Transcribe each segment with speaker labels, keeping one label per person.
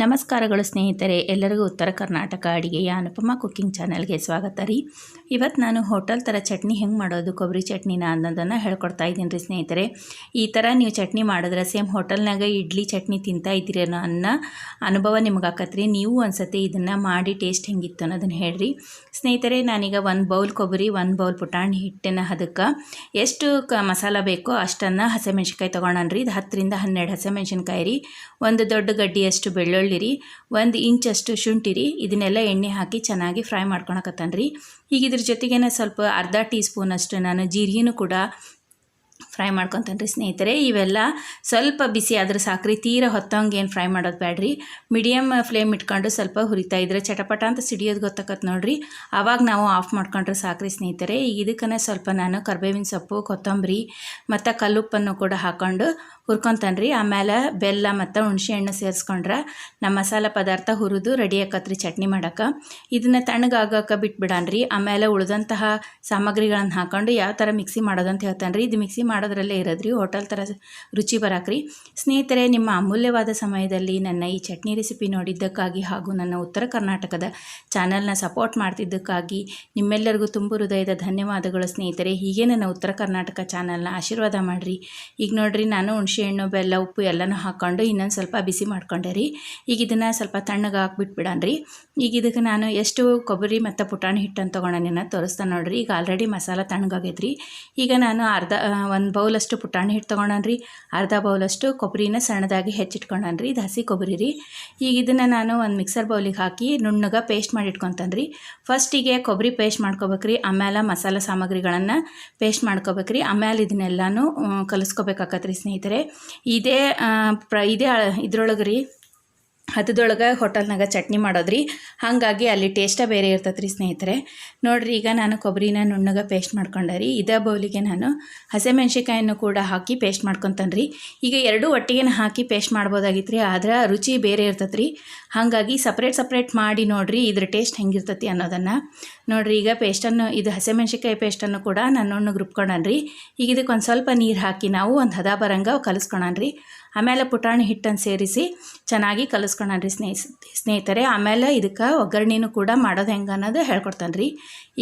Speaker 1: ನಮಸ್ಕಾರಗಳು ಸ್ನೇಹಿತರೆ, ಎಲ್ಲರಿಗೂ ಉತ್ತರ ಕರ್ನಾಟಕ ಅಡುಗೆಯ ಅನುಪಮ ಕುಕ್ಕಿಂಗ್ ಚಾನಲ್ಗೆ ಸ್ವಾಗತ ರೀ. ಇವತ್ತು ನಾನು ಹೋಟೆಲ್ ಥರ ಚಟ್ನಿ ಹೆಂಗೆ ಮಾಡೋದು, ಕೊಬ್ಬರಿ ಚಟ್ನಿನ ಅನ್ನೋದನ್ನು ಹೇಳ್ಕೊಡ್ತಾ ಇದ್ದೀನಿ ರೀ ಸ್ನೇಹಿತರೆ. ಈ ಥರ ನೀವು ಚಟ್ನಿ ಮಾಡಿದ್ರೆ ಸೇಮ್ ಹೋಟೆಲ್ನಾಗ ಇಡ್ಲಿ ಚಟ್ನಿ ತಿಂತಾ ಇದ್ದೀರಿ ಅನ್ನೋ ಅನ್ನ ಅನುಭವ ನಿಮ್ಗೆ ಆಕತ್ರಿ. ನೀವು ಒಂದ್ಸತಿ ಇದನ್ನು ಮಾಡಿ ಟೇಸ್ಟ್ ಹೆಂಗಿತ್ತು ಅನ್ನೋದನ್ನು ಹೇಳ್ರಿ. ಸ್ನೇಹಿತರೆ, ನಾನೀಗ ಒಂದು ಬೌಲ್ ಕೊಬ್ಬರಿ, ಒಂದು ಬೌಲ್ ಪುಟಾಣಿ ಹಿಟ್ಟಿನ ಅದಕ್ಕೆ ಎಷ್ಟು ಕ ಮಸಾಲ ಬೇಕೋ ಅಷ್ಟನ್ನು ಹಸಿಮೆಣ್ಸಿನ್ಕಾಯಿ ರೀ ಇದು ಹತ್ತರಿಂದ ಹನ್ನೆರಡು ಹಸಿಮೆಣ್ಸಿನ್ಕಾಯಿ ರೀ. ಒಂದು ದೊಡ್ಡ ಗಡ್ಡಿಯಷ್ಟು ಬೆಳ್ಳುಳ್ಳಿ ರೀ ಒಂದು ಇಂಚಷ್ಟು ಶುಂಠಿ ರೀ ಇದನ್ನೆಲ್ಲ ಎಣ್ಣೆ ಹಾಕಿ ಚೆನ್ನಾಗಿ ಫ್ರೈ ಮಾಡ್ಕೊಳಕತ್ತಾನ ರೀ ಈಗ ಇದ್ರ ಜೊತೆಗೇನೆ ಸ್ವಲ್ಪ ಅರ್ಧ ಟೀ ಸ್ಪೂನಷ್ಟು ನಾನು ಜೀರಿಗೆನೂ ಕೂಡ ಫ್ರೈ ಮಾಡ್ಕೊತಾನೆ ಸ್ನೇಹಿತರೆ. ಇವೆಲ್ಲ ಸ್ವಲ್ಪ ಬಿಸಿ ಆದ್ರೆ ಸಾಕ್ರಿ. ತೀರ ಹೊತ್ತಂಗೆ ಏನು ಫ್ರೈ ಮಾಡೋದು ಬೇಡ್ರಿ ಮೀಡಿಯಮ್ ಫ್ಲೇಮ್ ಇಟ್ಕೊಂಡು ಸ್ವಲ್ಪ ಹುರಿತಾ ಇದ್ರೆ ಚಟಪಟ ಅಂತ ಸಿಡಿಯೋದು ಗೊತ್ತಾಕತ್ತೆ ನೋಡ್ರಿ. ಆವಾಗ ನಾವು ಆಫ್ ಮಾಡ್ಕೊಂಡ್ರೆ ಸಾಕ್ರಿ ಸ್ನೇಹಿತರೆ. ಈಗ ಇದಕ್ಕನೇ ಸ್ವಲ್ಪ ನಾನು ಕರ್ಬೇವಿನ ಸೊಪ್ಪು, ಕೊತ್ತಂಬರಿ ಮತ್ತು ಕಲ್ಲುಪ್ಪನ್ನು ಕೂಡ ಹಾಕ್ಕೊಂಡು ಹುರ್ಕೊತಾನೆ ರೀ ಆಮೇಲೆ ಬೆಲ್ಲ ಮತ್ತು ಹುಣಸೆ ಹಣ್ಣು ಸೇರಿಸ್ಕೊಂಡ್ರೆ ನಮ್ಮ ಮಸಾಲೆ ಪದಾರ್ಥ ಹುರಿದು ರೆಡಿ ಆಕತ್ರಿ ಚಟ್ನಿ ಮಾಡೋಕೆ. ಇದನ್ನು ತಣ್ಣಗಾಗಕ್ಕೆ ಬಿಟ್ಬಿಡಾನ್ರಿ. ಆಮೇಲೆ ಉಳಿದಂತಹ ಸಾಮಗ್ರಿಗಳನ್ನು ಹಾಕೊಂಡು ಯಾವ ಥರ ಮಿಕ್ಸಿ ಮಾಡೋದು ಅಂತ ಹೇಳ್ತಾನೆ ರೀ ಇದು ಮಿಕ್ಸಿ ಮಾಡೋದ್ರಲ್ಲೇ ಇರೋದ್ರಿ, ಹೋಟೆಲ್ ಥರ ರುಚಿ ಬರಾಕ್ರಿ. ಸ್ನೇಹಿತರೆ, ನಿಮ್ಮ ಅಮೂಲ್ಯವಾದ ಸಮಯದಲ್ಲಿ ನನ್ನ ಈ ಚಟ್ನಿ ರೆಸಿಪಿ ನೋಡಿದ್ದಕ್ಕಾಗಿ ಹಾಗೂ ನನ್ನ ಉತ್ತರ ಕರ್ನಾಟಕದ ಚಾನಲ್ನ ಸಪೋರ್ಟ್ ಮಾಡ್ತಿದ್ದಕ್ಕಾಗಿ ನಿಮ್ಮೆಲ್ಲರಿಗೂ ತುಂಬ ಹೃದಯದ ಧನ್ಯವಾದಗಳು ಸ್ನೇಹಿತರೆ. ಹೀಗೆ ನನ್ನ ಉತ್ತರ ಕರ್ನಾಟಕ ಚಾನಲ್ನ ಆಶೀರ್ವಾದ ಮಾಡಿರಿ. ಈಗ ನೋಡಿರಿ, ನಾನು ಹುಣಸೆಹಣ್ಣು ಬೆಲ್ಲ, ಉಪ್ಪು ಎಲ್ಲನೂ ಹಾಕ್ಕೊಂಡು ಇನ್ನೊಂದು ಸ್ವಲ್ಪ ಬಿಸಿ ಮಾಡ್ಕೊಂಡೆ ರೀ. ಈಗ ಇದನ್ನು ಸ್ವಲ್ಪ ತಣ್ಣಗೆ ರೀ ಈಗ ಇದಕ್ಕೆ ನಾನು ಎಷ್ಟು ಕೊಬ್ಬರಿ ಮತ್ತು ಪುಟಾಣಿ ಹಿಟ್ಟನ್ನು ತೊಗೊಂಡೇನ ತೋರಿಸ್ತಾನೆ ನೋಡಿರಿ. ಈಗ ಆಲ್ರೆಡಿ ಮಸಾಲ ತಣ್ಣಗಾಗೈತ್ರಿ. ಈಗ ನಾನು ಅರ್ಧ ಒಂದು ಬೌಲಷ್ಟು ಪುಟಾಣಿ ಹಿಟ್ಟು ತೊಗೊಂಡನ್ರಿ. ಅರ್ಧ ಬೌಲಷ್ಟು ಕೊಬ್ಬರಿನ ಸಣ್ಣದಾಗಿ ಹೆಚ್ಚಿಟ್ಕೊಂಡನ್ರಿ. ಇದು ಹಸಿ ಕೊಬ್ಬರಿ ರೀ. ಈಗ ಇದನ್ನು ನಾನು ಒಂದು ಮಿಕ್ಸರ್ ಬೌಲಿಗೆ ಹಾಕಿ ನುಣ್ಣಗೆ ಪೇಸ್ಟ್ ಮಾಡಿ ಇಟ್ಕೊತಾನ್ರಿ. ಫಸ್ಟಿಗೆ ಕೊಬ್ಬರಿ ಪೇಸ್ಟ್ ಮಾಡ್ಕೋಬೇಕ್ರಿ. ಆಮೇಲೆ ಮಸಾಲೆ ಸಾಮಗ್ರಿಗಳನ್ನು ಪೇಸ್ಟ್ ಮಾಡ್ಕೋಬೇಕ್ರಿ. ಆಮೇಲೆ ಇದನ್ನೆಲ್ಲನೂ ಕಲಿಸ್ಕೋಬೇಕಾಕತ್ರಿ ಸ್ನೇಹಿತರೆ. ಇದೇ ಪ್ರ, ಇದೇ ಇದ್ರೊಳಗೆ ರೀ ಹದದೊಳಗೆ ಹೋಟೆಲ್ನಾಗ ಚಟ್ನಿ ಮಾಡೋದ್ರಿ. ಹಾಗಾಗಿ ಅಲ್ಲಿ ಟೇಸ್ಟ ಬೇರೆ ಇರ್ತದೆ ರೀ ಸ್ನೇಹಿತರೆ. ನೋಡ್ರಿ, ಈಗ ನಾನು ಕೊಬ್ಬರಿನ ನುಣ್ಣಗೆ ಪೇಸ್ಟ್ ಮಾಡ್ಕೊಂಡೆ ರೀ ಇದೇ ಬೌಲಿಗೆ ನಾನು ಹಸಿಮೆಣ್ಸಿಕಾಯನ್ನು ಕೂಡ ಹಾಕಿ ಪೇಸ್ಟ್ ಮಾಡ್ಕೊತಾನೆ ರೀ ಈಗ ಎರಡೂ ಒಟ್ಟಿಗೆ ಹಾಕಿ ಪೇಸ್ಟ್ ಮಾಡ್ಬೋದಾಗಿತ್ತು ರೀ ಆದ್ರೆ ರುಚಿ ಬೇರೆ ಇರ್ತದೆ ರೀ ಹಾಗಾಗಿ ಸಪ್ರೇಟ್ ಸಪ್ರೇಟ್ ಮಾಡಿ ನೋಡಿರಿ, ಇದ್ರ ಟೇಸ್ಟ್ ಹೆಂಗಿರ್ತತಿ ಅನ್ನೋದನ್ನು. ನೋಡಿರಿ, ಈಗ ಪೇಸ್ಟನ್ನು ಇದು ಹಸಿಮೆಣ್ಸಿಕಾಯಿ ಪೇಸ್ಟನ್ನು ಕೂಡ ನಾನು ನುಣ್ಣಗೆ ರುಬ್ಕೊಂಡನ್ರಿ. ಈಗ ಇದಕ್ಕೆ ಒಂದು ಸ್ವಲ್ಪ ನೀರು ಹಾಕಿ ನಾವು ಒಂದು ಹದ ಬರಂಗ ಕಲಿಸ್ಕೊಳನ್ರಿ. ಆಮೇಲೆ ಪುಟಾಣಿ ಹಿಟ್ಟನ್ನು ಸೇರಿಸಿ ಚೆನ್ನಾಗಿ ಕಲಿಸ್ಕೊಳನ್ರಿ ಸ್ನೇಹಿ, ಸ್ನೇಹಿತರೆ. ಆಮೇಲೆ ಇದಕ್ಕೆ ಒಗ್ಗರಣೆನೂ ಕೂಡ ಮಾಡೋದು ಹೆಂಗೆ ಅನ್ನೋದು ಹೇಳ್ಕೊಡ್ತಾನೆ ರೀ.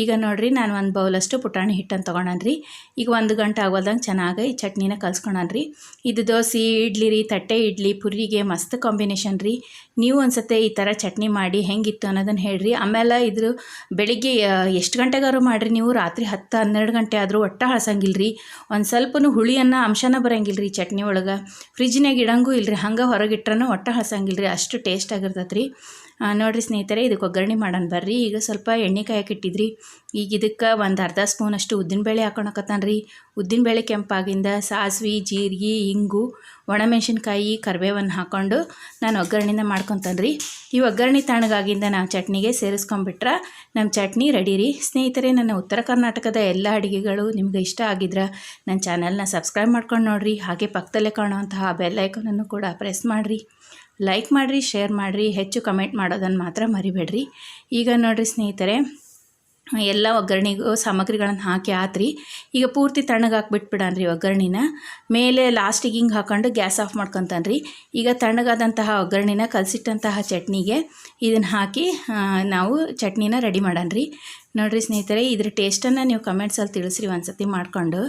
Speaker 1: ಈಗ ನೋಡಿರಿ ನಾನು ಒಂದು ಬೌಲಷ್ಟು ಪುಟಾಣಿ ಹಿಟ್ಟನ್ನು ತೊಗೊಳನ್ರಿ ಈಗ ಒಂದು ಗಂಟೆ ಆಗೋದಂಗೆ ಚೆನ್ನಾಗಿ ಈ ಚಟ್ನಿನ ಕಲ್ಸ್ಕೊಳನ್ರಿ ಇದು ದೋಸೆ, ಇಡ್ಲಿ ರೀ, ತಟ್ಟೆ ಇಡ್ಲಿ ಪುರಿಗೆ ಮಸ್ತ್ ಕಾಂಬಿನೇಷನ್ ರೀ. ನೀವು ಅನ್ಸುತ್ತೆ ಈ ಥರ ಚಟ್ನಿ ಮಾಡಿ ಹೆಂಗಿತ್ತು ಅನ್ನೋದನ್ನು ಹೇಳ್ರಿ. ಆಮೇಲೆ ಇದ್ರ ಬೆಳಿಗ್ಗೆ ಎಷ್ಟು ಗಂಟೆಗಾರು ಮಾಡಿರಿ ನೀವು? ರಾತ್ರಿ ಹತ್ತು ಹನ್ನೆರಡು ಗಂಟೆ ಆದರೂ ಒಟ್ಟ ಹಳಸಂಗಿಲ್ಲ ರೀ ಒಂದು ಸ್ವಲ್ಪನೂ ಹುಳಿಯನ್ನು ಅಂಶನ ಬರೋಂಗಿಲ್ಲ ರೀ ಚಟ್ನಿ ಒಳಗೆ. ಫ್ರಿಜ್ನಾಗ ಇಡಂಗೂ ಇಲ್ಲರಿ ಹಂಗೆ ಹೊರಗಿಟ್ರೂ ಒಟ್ಟು ಹಳಸಂಗಿಲ್ಲ ರೀ ಅಷ್ಟು ಟೇಸ್ಟ್ ಆಗಿರ್ತೈತೆ ರೀ ನೋಡಿರಿ ಸ್ನೇಹಿತರೆ ಇದಕ್ಕೆ ಒಗ್ಗರಣೆ ಮಾಡೋಣ ಬರ್ರಿ. ಈಗ ಸ್ವಲ್ಪ ಎಣ್ಣೆ ಕಾಯಕ್ಕೆ ಇಟ್ಟಿದ್ರಿ. ಈಗ ಇದಕ್ಕೆ ಒಂದು ಅರ್ಧ ಸ್ಪೂನಷ್ಟು ಉದ್ದಿನಬೇಳೆ ಹಾಕೊಳಕತ್ತಾನ ರೀ ಉದ್ದಿನಬೇಳೆ ಕೆಂಪಾಗಿಂದ ಸಾಸಿವೆ, ಜೀರಿಗೆ, ಇಂಗು, ಒಣಮೆಣಸಿನ್ಕಾಯಿ ಕರಿಬೇವನ್ನು ಹಾಕ್ಕೊಂಡು ನಾನು ಒಗ್ಗರಣೆನ ಮಾಡ್ಕೊತಾನೆ ರೀ ಈ ಒಗ್ಗರಣೆ ತಣ್ಣಗಾಗಿಂದ ನಾವು ಚಟ್ನಿಗೆ ಸೇರಿಸ್ಕೊಂಬಿಟ್ರೆ ನಮ್ಮ ಚಟ್ನಿ ರೆಡಿ ರೀ ಸ್ನೇಹಿತರೆ, ನನ್ನ ಉತ್ತರ ಕರ್ನಾಟಕದ ಎಲ್ಲ ಅಡುಗೆಗಳು ನಿಮ್ಗೆ ಇಷ್ಟ ಆಗಿದ್ರೆ ನನ್ನ ಚಾನಲ್ನ ಸಬ್ಸ್ಕ್ರೈಬ್ ಮಾಡ್ಕೊಂಡು ನೋಡಿರಿ. ಹಾಗೆ ಪಕ್ಕದಲ್ಲೇ ಕಾಣುವಂತಹ ಬೆಲ್ ಐಕನನ್ನು ಕೂಡ ಪ್ರೆಸ್ ಮಾಡಿರಿ. ಲೈಕ್ ಮಾಡಿರಿ, ಶೇರ್ ಮಾಡಿರಿ, ಹೆಚ್ಚು ಕಮೆಂಟ್ ಮಾಡೋದನ್ನು ಮಾತ್ರ ಮರಿಬೇಡ್ರಿ. ಈಗ ನೋಡಿರಿ ಸ್ನೇಹಿತರೆ ಎಲ್ಲ ಒಗ್ಗರಣೆಗೂ ಸಾಮಗ್ರಿಗಳನ್ನು ಹಾಕಿ ಆತ್ರಿ. ಈಗ ಪೂರ್ತಿ ತಣ್ಣಗೆ ಹಾಕ್ಬಿಟ್ಬಿಡಾನ್ರಿ ಒಗ್ಗರಣೆನ. ಮೇಲೆ ಲಾಸ್ಟಿಗೆ ಹಿಂಗೆ ಹಾಕೊಂಡು ಗ್ಯಾಸ್ ಆಫ್ ಮಾಡ್ಕೊತಾನೆ ರೀ ಈಗ ತಣ್ಣಗಾದಂತಹ ಒಗ್ಗರಣೆನ ಕಲಸಿಟ್ಟಂತಹ ಚಟ್ನಿಗೆ ಇದನ್ನು ಹಾಕಿ ನಾವು ಚಟ್ನಿನ ರೆಡಿ ಮಾಡಾನ್ರಿ. ನೋಡಿರಿ ಸ್ನೇಹಿತರೆ, ಇದ್ರ ಟೇಸ್ಟನ್ನು ನೀವು ಕಮೆಂಟ್ಸಲ್ಲಿ ತಿಳಿಸ್ರಿ ಒಂದು ಸತಿ ಮಾಡ್ಕೊಂಡು.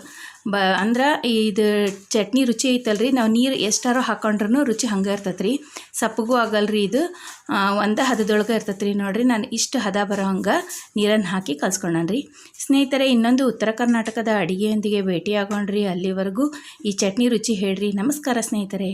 Speaker 1: ಬ, ಅಂದ್ರೆ ಇದು ಚಟ್ನಿ ರುಚಿ ಐತಲ್ರಿ, ನಾವು ನೀರು ಎಷ್ಟಾರು ಹಾಕೊಂಡ್ರೂ ರುಚಿ ಹಂಗೆ ಇರ್ತೈತೆ ರೀ ಸಪ್ಪಗೂ ಆಗಲ್ರಿ ಇದು. ಒಂದು ಹದದೊಳಗೆ ಇರ್ತೈತೆ ರೀ ನೋಡಿರಿ, ನಾನು ಇಷ್ಟು ಹದ ಬರೋ ಹಂಗೆ ನೀರನ್ನು ಹಾಕಿ ಕಲ್ಸ್ಕೊಂಡ್ರಿ ಸ್ನೇಹಿತರೆ, ಇನ್ನೊಂದು ಉತ್ತರ ಕರ್ನಾಟಕದ ಅಡುಗೆಯೊಂದಿಗೆ ಭೇಟಿ ಆಗೋಣ್ರಿ ಅಲ್ಲಿವರೆಗೂ ಈ ಚಟ್ನಿ ರುಚಿ ಹೇಳ್ರಿ. ನಮಸ್ಕಾರ ಸ್ನೇಹಿತರೆ.